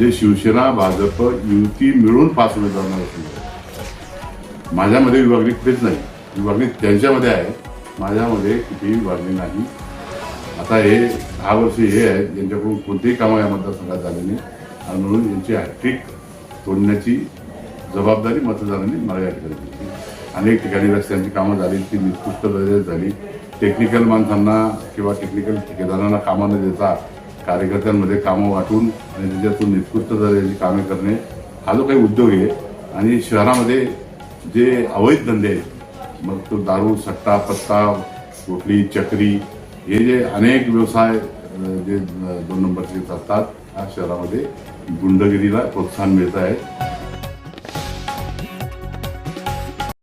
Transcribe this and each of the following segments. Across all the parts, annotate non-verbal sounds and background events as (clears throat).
म्हणजे शिवसेना भाजप युती मिळून पाच उमेदवार बसवलं माझ्यामध्ये विभागणी कुठेच नाही. विभागणी त्यांच्यामध्ये आहे. माझ्यामध्ये कुठेही विभागणी नाही. आता हे दहा वर्ष हे आहे यांच्याकडून कोणतेही कामं या मतदारसंघात झाले नाही. आणि म्हणून यांची हॅट्रिक तोडण्याची जबाबदारी मतदारांनी मला या ठिकाणी दिली. अनेक ठिकाणी रस्त्यांची कामं झाली ती निकृष्ट दर्जाची झाली. टेक्निकल माणसांना किंवा टेक्निकल ठेकेदारांना कामं न देता कार्यकर्त्यांमध्ये कामं वाटून आणि त्याच्यातून निकृष्ट झालेली कामे करणे हा जो काही उद्योग आहे आणि शहरामध्ये जे अवैध धंदे आहेत मग तो दारू सट्टा पत्ता कुठली चक्री हे जे अनेक व्यवसाय जे दोन नंबरचे असतात या शहरामध्ये गुंडगिरीला प्रोत्साहन मिळत आहे.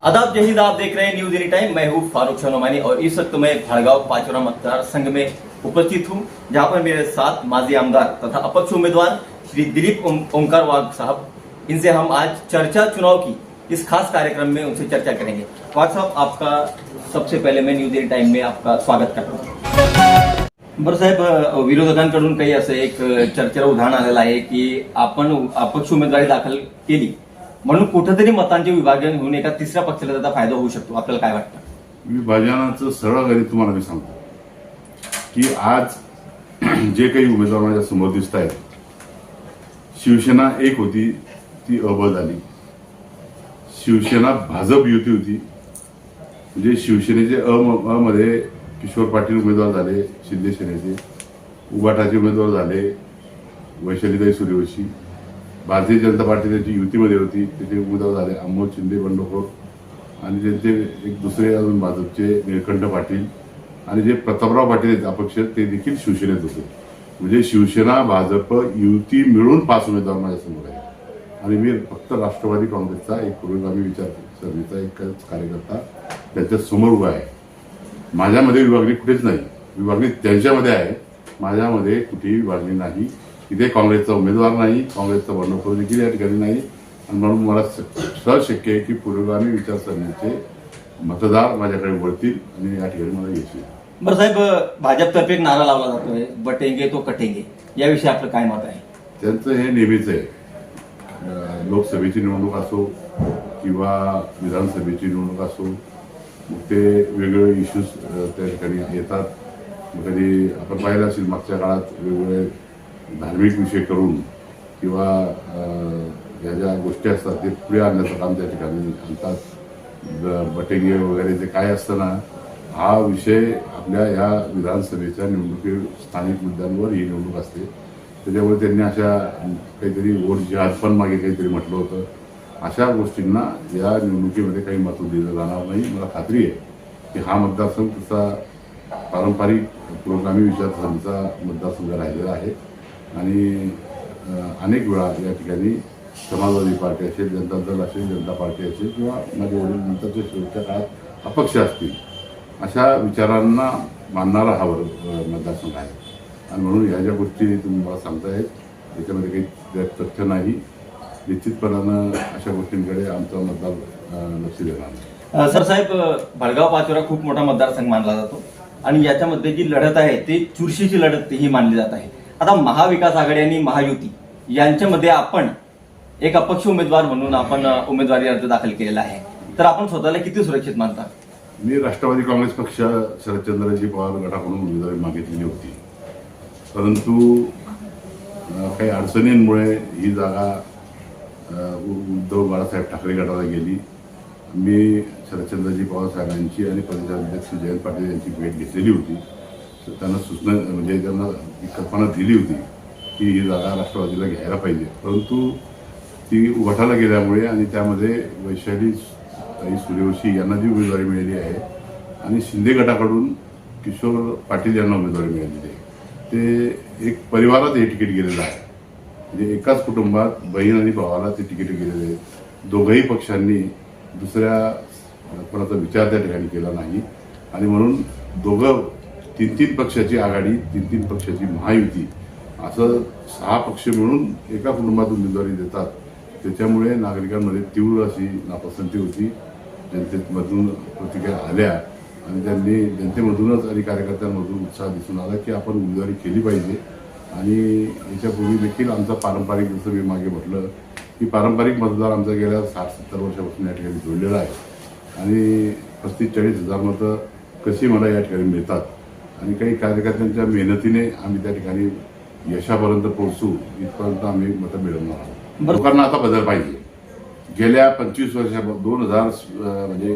आदाब जहीद आप देख रहे हैं न्यूज एनी टाइम मैं हूँ फारूक शनोमानी और इस वक्त मैं भड़गांव पाचोरा मतदार संघ में उपस्थित हूं जहां पर मेरे साथ माजी आमदार तथा अपक्ष उम्मीदवार श्री दिलीप ओमकार वाघ साहब। इनसे हम आज चर्चा चुनाव की इस खास कार्यक्रम में उनसे चर्चा करेंगे। वाघ साहब आपका सबसे पहले मैं न्यूज एनी टाइम में आपका स्वागत करता हूं। बरं साहेब विरोधकांकडून काही असं एक चर्चेला उदाहरण आलेलं आहे की आपण अपक्ष उमेदवारी दाखल केली म्हणून कुठेतरी मतांचे विभाजन होऊन एका तिसऱ्या पक्षाला त्याचा फायदा होऊ शकतो. आपल्याला काय वाटतं? विभाजनाचं सरळ गणित तुम्हाला मी सांगतो. की आज (clears throat) जे काही उमेदवार माझ्यासमोर दिसत आहेत शिवसेना एक होती ती अब झाली शिवसेना भाजप युती होती. म्हणजे शिवसेनेचे अ म- मध्ये किशोर पाटील उमेदवार झाले शिंदे सेनेचे उबाटाचे उमेदवार झाले वैशालीताई सूर्यवंशी. भारतीय जनता पार्टी त्यांची युतीमध्ये होती त्याचे उमेदवार झाले अमोल शिंदे बंडखोर. आणि त्यांचे एक दुसरे अजून भाजपचे निळकंठ पाटील. आणि जे प्रतापराव पाटील आहेत अपक्ष ते देखील शिवसेनेत होते. म्हणजे शिवसेना भाजप युती मिळून पाच उमेदवार माझ्यासमोर आहे आणि मी फक्त राष्ट्रवादी काँग्रेसचा एक पूर्वगामी विचारसरणीचा एक कार्यकर्ता त्यांच्यासमोर उभा आहे. माझ्यामध्ये विभागणी कुठेच नाही. विभागणी त्यांच्यामध्ये आहे. माझ्यामध्ये कुठेही विभागणी नाही. इथे काँग्रेसचा उमेदवार नाही. काँग्रेसचा बंडखोर देखील या ठिकाणी नाही. आणि म्हणून मला सहज शक्य आहे की पुरोगामी विचारसरणीचे मतदार माझ्याकडे वळतील आणि या ठिकाणी मला यश बरं साहेब भाजपतर्फे एक नारा लावला जातोय बटेंगे तो कटेंगे. याविषयी आपलं काय मत आहे? त्यांचं हे नेहमीच आहे. अं, लोकसभेची निवडणूक असो किंवा विधानसभेची निवडणूक असो मग ते वेगवेगळे इश्यूज त्या ठिकाणी येतात. मग कधी आपण पाहिलं असेल मागच्या काळात वेगवेगळे धार्मिक विषय करून किंवा अं, ज्या ज्या गोष्टी असतात ते पुढे आणण्याचं काम त्या ठिकाणी आणतात. ब- बटेंगे वगैरे ते काय असतं ना हा विषय आपल्या ह्या विधानसभेच्या निवडणुकी स्थानिक मुद्द्यांवर ही निवडणूक असते. त्याच्यामुळे त्यांनी अशा काहीतरी वोट जिहाद पण मागे काहीतरी म्हटलं होतं. अशा गोष्टींना या निवडणुकीमध्ये काही महत्त्व दिलं जाणार नाही. मला खात्री आहे की हा मतदारसंघ तसा पारंपरिक पुरोगामी विचारसरणीचा मतदारसंघ राहिलेला आहे. आणि अनेक वेळा या ठिकाणी समाजवादी पार्टी असेल जनता दल असेल जनता पार्टी असेल किंवा माझ्या वडील नंतरच्या शेवटच्या काळात अपक्ष असतील. अशा विचारांना मानणारा हा वर्ग मतदारसंघ आहे. आणि म्हणून ह्या ज्या गोष्टी तुम्ही मला सांगतायत त्याच्यामध्ये काही त्यात तथ्य नाही. निश्चितपणानं अशा गोष्टींकडे आमचा मतदार लक्ष देणार नाही. सर साहेब भडगाव पाचोरा खूप मोठा मतदारसंघ मानला जातो. आणि याच्यामध्ये जी लढत आहे ती चुरशीची लढत ही मानली जात आहे. आता महाविकास आघाडी आणि महायुती यांच्यामध्ये आपण एक अपक्ष उमेदवार म्हणून आपण उमेदवारी अर्ज दाखल केलेला आहे. तर आपण स्वतःला किती सुरक्षित मानता? मी राष्ट्रवादी काँग्रेस पक्ष शरदचंद्रजी पवार गटाकडून उमेदवारी मागितलेली होती. परंतु काही अडचणींमुळे ही जागा उद्धव बाळासाहेब ठाकरे गटाला गेली. मी शरदचंद्रजी पवार साहेबांची आणि प्रदेशाध्यक्ष जयंत पाटील यांची भेट घेतलेली होती. तर त्यांना सूचना म्हणजे त्यांना कल्पना दिली होती की ही जागा राष्ट्रवादीला घ्यायला पाहिजे. परंतु ती उभाटाला गेल्यामुळे आणि त्यामध्ये वैशाली ताई सूर्यवंशी यांना जी उमेदवारी मिळाली आहे. आणि शिंदे गटाकडून किशोर पाटील यांना उमेदवारी मिळालेली आहे. ते एक परिवारात हे तिकीट गेलेलं आहे. म्हणजे एकाच कुटुंबात बहीण आणि भावाला ते तिकीट गेलेले आहेत दोघंही पक्षांनी दुसऱ्या कोणाचा विचार त्या ठिकाणी केला नाही. आणि म्हणून दोघं तीन तीन पक्षाची आघाडी तीन तीन पक्षाची महायुती असं सहा पक्ष मिळून एका कुटुंबात उमेदवारी देतात. त्याच्यामुळे नागरिकांमध्ये तीव्र अशी नापसंती होती. जनतेमधून प्रतिक्रिया आल्या आणि त्यांनी जनतेमधूनच आणि कार्यकर्त्यांमधून उत्साह दिसून आला की आपण उमेदवारी केली पाहिजे. आणि याच्यापूर्वी देखील आमचा पारंपरिक जसं मी मागे म्हटलं की पारंपरिक मतदार आमचा गेल्या साठ सत्तर वर्षापासून या ठिकाणी जोडलेला आहे. आणि पस्तीस चाळीस हजार मतं कशी मला या ठिकाणी मिळतात. आणि काही कार्यकर्त्यांच्या मेहनतीने आम्ही त्या ठिकाणी यशापर्यंत पोहोचू इथपर्यंत आम्ही मतं मिळवणार आहोत. लोकांना आता बदल पाहिजे. गेल्या पंचवीस वर्षा दोन हजार म्हणजे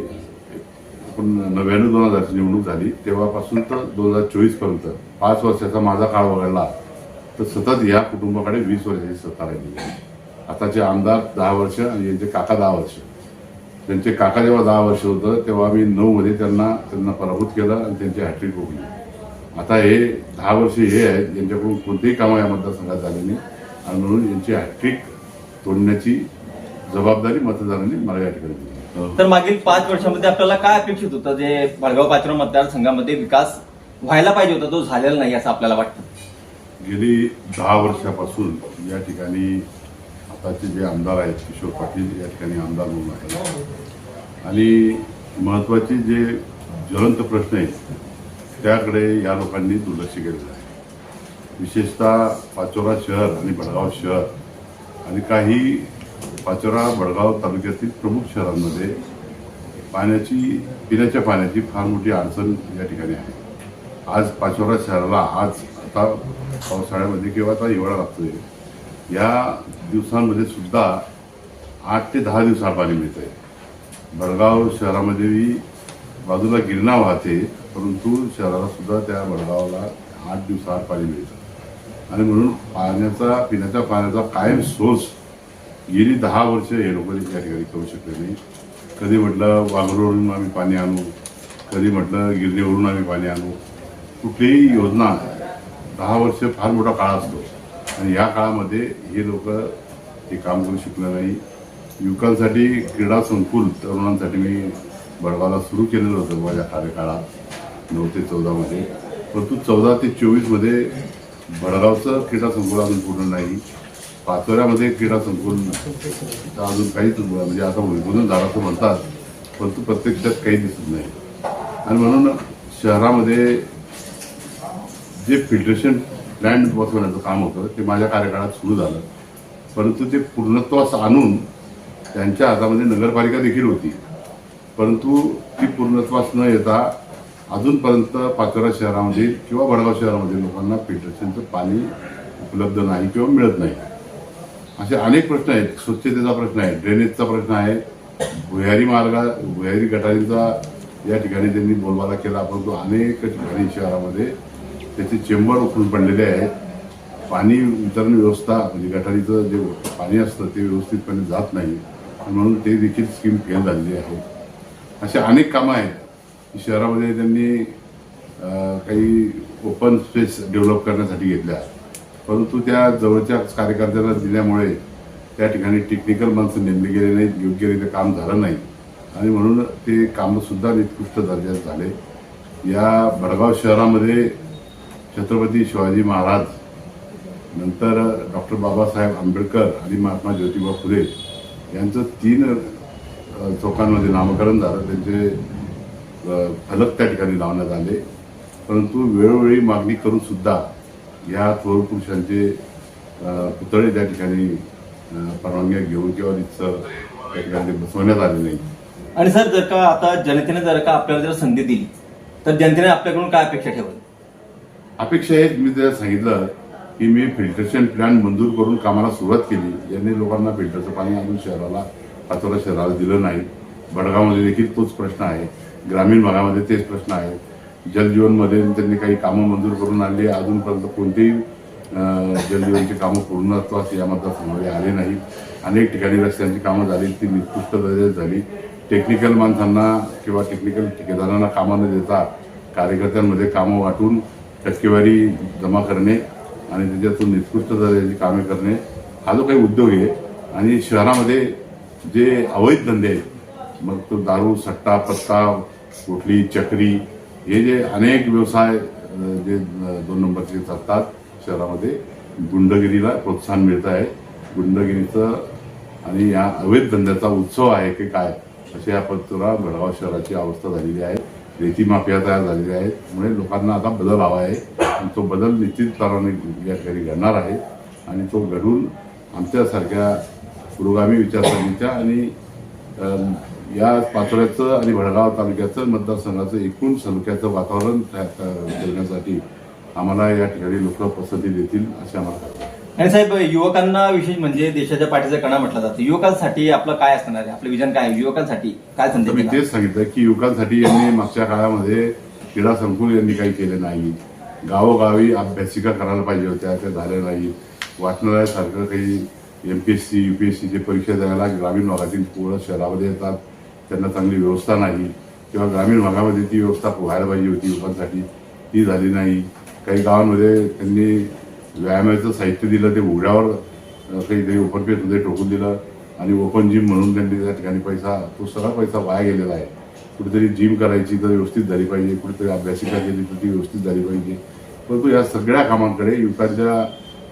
आपण नव्याण्णव दोन हजारची निवडणूक झाली तेव्हापासून तर दोन हजार चोवीसपर्यंत पाच वर्षाचा माझा काळ वगळला तर सतत या कुटुंबाकडे वीस वर्षाची सत्ता राहिली. आताचे आमदार दहा वर्ष आणि यांचे काका दहा वर्ष. त्यांचे काका जेव्हा दहा वर्ष होतं तेव्हा आम्ही नऊमध्ये त्यांना त्यांना पराभूत केलं आणि त्यांची हॅट्रिक भोगली. आता हे दहा वर्ष हे आहेत यांच्याकडून कोणतेही कामं या मतदारसंघात झाले नाही. आणि म्हणून यांची हॅट्रिक तोडण्याची जबाबदारी मतदारांनी मला या ठिकाणी दिली तर मागील पाच वर्षामध्ये आपल्याला काय अपेक्षित होतं? जे भडगाव पाचोरा मतदारसंघामध्ये विकास व्हायला पाहिजे होता तो झालेला नाही असं आपल्याला वाटतं? गेली दहा वर्षापासून या ठिकाणी आताचे जे आमदार आहेत किशोर पाटील या ठिकाणी आमदार म्हणून आहेत. आणि महत्त्वाचे जे ज्वलंत प्रश्न आहेत त्याकडे या लोकांनी दुर्लक्ष केलेलं आहे. विशेषतः पाचोरा शहर आणि भडगाव शहर आणि काही पाचोरा वडगाव तालुक्यातील प्रमुख शहरांमध्ये पाण्याची पिण्याच्या पाण्याची फार मोठी अडचण या ठिकाणी आहे. आज पाचोरा शहराला आज आता पावसाळ्यामध्ये किंवा आता हिवाळा लागतोय. या दिवसांमध्ये सुद्धा आठ ते दहा दिवसात पाणी मिळतंय. बडगाव शहरामध्ये बाजूला गिरणा वाहते परंतु शहराला सुद्धा त्या बडगावला आठ दिवसात पाणी मिळतं. आणि म्हणून पाण्याचा पिण्याच्या पाण्याचा कायम सोर्स गेली दहा वर्ष हे लोक या ठिकाणी करू शकले नाही. कधी म्हटलं वाघरोवरून आम्ही पाणी आणू कधी म्हटलं गिरणीवरून आम्ही पाणी आणू. कुठलीही योजना दहा वर्ष फार मोठा काळ असतो. आणि या काळामध्ये हे लोक हे काम करू शकलं नाही. युवकांसाठी क्रीडा संकुल तरुणांसाठी मी बडगावला सुरू केलेलं होतं माझ्या कार्यकाळात नऊ ते चौदामध्ये परंतु चौदा ते चोवीसमध्ये भडगावचं क्रीडा संकुल अजून पूर्ण नाही. पाचोऱ्यामध्ये क्रीडा संकुल तर अजून काहीच म्हणजे आता उद्बोधन झालं असं म्हणतात परंतु प्रत्यक्षात काही दिसत नाही. आणि म्हणून शहरामध्ये जे फिल्ट्रेशन प्लॅन्ट बसवण्याचं काम होतं ते माझ्या कार्यकाळात सुरू झालं. परंतु ते पूर्णत्वास आणून त्यांच्या हातामध्ये नगरपालिका देखील होती. परंतु ती पूर्णत्वास न येता अजूनपर्यंत पाचोरा शहरामध्ये किंवा वडगाव शहरामध्ये लोकांना फिल्ट्रेशनचं पाणी उपलब्ध नाही किंवा मिळत नाही. असे अनेक प्रश्न आहेत. स्वच्छतेचा प्रश्न आहे ड्रेनेजचा प्रश्न आहे. भुयारी मार्गा भुयारी गटारींचा या ठिकाणी त्यांनी बोलबाला केला. परंतु अनेक ठिकाणी शहरामध्ये त्याचे चेंबर उकळून पडलेले आहेत. पाणी वितरण व्यवस्था म्हणजे गटारीचं जे पाणी असतं ते व्यवस्थितपणे जात नाही. म्हणून ते देखील स्कीम फेल झालेली आहे. असे अनेक कामं आहेत. शहरामध्ये त्यांनी काही ओपन स्पेस डेव्हलप करण्यासाठी घेतल्या. परंतु त्या जवळच्या कार्यकर्त्यांना दिल्यामुळे त्या ठिकाणी टेक्निकल माणसं नेमली गेली नाहीत योग्यरित्या काम झालं नाही. आणि म्हणून ते कामंसुद्धा निकृष्ट दर्जात झाले. या भडगाव शहरामध्ये छत्रपती शिवाजी महाराज नंतर डॉक्टर बाबासाहेब आंबेडकर आणि महात्मा ज्योतिबा फुले यांचं तीन चौकांमध्ये नामकरण झालं. त्यांचे फलक त्या ठिकाणी लावण्यात आले. परंतु वेळोवेळी मागणी करूनसुद्धा या थोर पुरुषांचे पुतळे त्या ठिकाणी परवानग्या घेऊन किंवा रितसर त्या ठिकाणी बसवण्यात आले नाही. आणि सर जर का आता जनतेने जर का आपल्याला जर संधी दिली तर जनतेने आपल्याकडून काय अपेक्षा ठेवली? अपेक्षा आहेत मी त्याला सांगितलं की मी फिल्टरेशन प्लॅन मंजूर करून कामाला सुरुवात केली. यांनी लोकांना फिल्टरचं पाणी अजून शहराला पाचोरा शहराला दिलं नाही. बडगावमध्ये देखील तोच प्रश्न आहे. ग्रामीण भागामध्ये तेच प्रश्न आहे. जलजीवनमध्ये त्यांनी काही कामं मंजूर करून आणली. अजूनपर्यंत कोणतीही जलजीवनची कामं पूर्णत्वास या मतदारसंघामध्ये आले नाही अनेक ठिकाणी रस्त्यांची कामं झाली ती निकृष्ट दर्जाची झाली. टेक्निकल माणसांना किंवा टेक्निकल ठेकेदारांना कामं न देता कार्यकर्त्यांमध्ये कामं वाटून टक्केवारी जमा करणे आणि त्याच्यातून निकृष्ट दर्जाची कामे करणे हा जो काही उद्योग आहे आणि शहरामध्ये जे अवैध धंदे आहेत मग तो दारू सट्टा पत्ता कुठली चक्री हे जे अनेक व्यवसाय जे दोन नंबरचे चालतात शहरामध्ये गुंडगिरीला प्रोत्साहन मिळत आहे. गुंडगिरीचं आणि या अवैध धंद्याचा उत्सव आहे की काय अशा या पद्धतीला बेळगाव शहराची अवस्था झालेली आहे. रेती माफिया तयार झालेली आहे त्यामुळे लोकांना आता बदल हवा आहे. आणि तो बदल निश्चितपणाने या ठिकाणी घडणार आहे. आणि तो घडून आमच्यासारख्या पुरोगामी विचारसरणीच्या आणि या पाचोऱ्याचं आणि भडगाव तालुक्याचं मतदारसंघाचं एकूण सलुक्याचं वातावरण करण्यासाठी आम्हाला या ठिकाणी लोक पसंती देतील असे आम्हाला. आणि साहेब युवकांना विशेष म्हणजे देशाच्या पाठीचा कणा म्हटलं जातं युवकांसाठी आपलं काय असणार आहे आपलं विजन काय आहे? युवकांसाठी काय तर मी? तेच सांगितलं की युवकांसाठी यांनी मागच्या काळामध्ये क्रीडा संकुल यांनी काही केले नाही गावोगावी अभ्यासिका करायला पाहिजे होत्या त्या झाल्या नाही वाचनालयासारखं काही M P S C U P S सीची परीक्षा द्यायला ग्रामीण भागातील पोरं शहरामध्ये येतात त्यांना चांगली व्यवस्था नाही. किंवा ग्रामीण भागामध्ये ती व्यवस्था व्हायला पाहिजे होती युवकांसाठी ती झाली नाही. काही गावांमध्ये त्यांनी व्यायामाचं साहित्य दिलं ते उघड्यावर काहीतरी ओपन पेजमध्ये ठोकून दिलं. आणि ओपन जिम म्हणून त्यांनी त्या ठिकाणी पैसा तो सगळा पैसा वाया गेलेला आहे. कुठेतरी जिम करायची तर व्यवस्थित झाली पाहिजे. कुठेतरी अभ्यासिका केली तर ती व्यवस्थित झाली पाहिजे. परंतु या सगळ्या कामांकडे युवकांच्या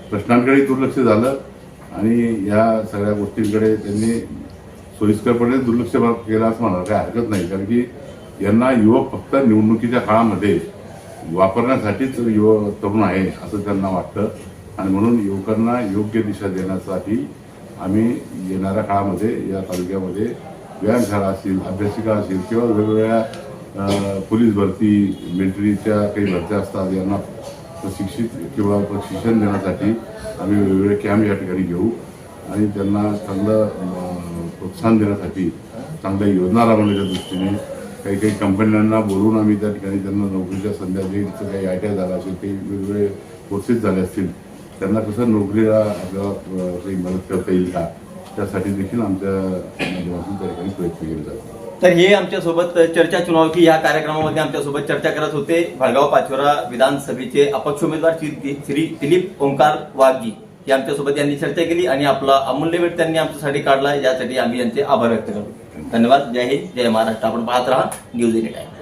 प्रश्नांकडे दुर्लक्ष झालं. आणि या सगळ्या गोष्टींकडे त्यांनी सोयीस्करपणे दुर्लक्ष केलं असं म्हणायला काही हरकत नाही. कारण की यांना युवक फक्त निवडणुकीच्या काळामध्ये वापरण्यासाठीच युवक तरुण आहे असं त्यांना वाटतं. आणि म्हणून युवकांना योग्य दिशा देण्यासाठी आम्ही येणाऱ्या काळामध्ये या तालुक्यामध्ये व्यायामशाळा असतील अभ्यासिका असतील किंवा वेगवेगळ्या पोलीस भरती मिलिटरीच्या काही भरत्या असतात यांना प्रशिक्षित किंवा प्रशिक्षण देण्यासाठी आम्ही वेगवेगळे कॅम्प या ठिकाणी घेऊ. आणि त्यांना चांगलं प्रोत्साहन देण्यासाठी चांगल्या योजना राबवण्याच्या दृष्टीने काही काही कंपन्यांना बोलवून आम्ही त्या ठिकाणी त्यांना नोकरीच्या संध्या देईल तर काही आय टी आय झाला असेल काही वेगवेगळे कोर्सेस झाले असतील त्यांना कसं नोकरीला आपल्याला काही मदत करता येईल का? त्यासाठी देखील आमच्या माध्यमातून त्या ठिकाणी प्रयत्न केले जातात. तर हे आमच्यासोबत चर्चा चुनाव की या कार्यक्रमामध्ये आमच्यासोबत चर्चा करत होते. भडगाव पाचोरा विधानसभेचे अपक्ष उमेदवार श्री दिलीप ओंकार वाघजी की आमच्यासोबत यांनी चर्चा केली आणि आपला अमूल्य वेळ त्यांनी आमच्यासाठी काढला. यासाठी आम्ही यांचे आभार व्यक्त करतो. धन्यवाद. जय हिंद. जय महाराष्ट्र. आपण पाहत राहा. News any time.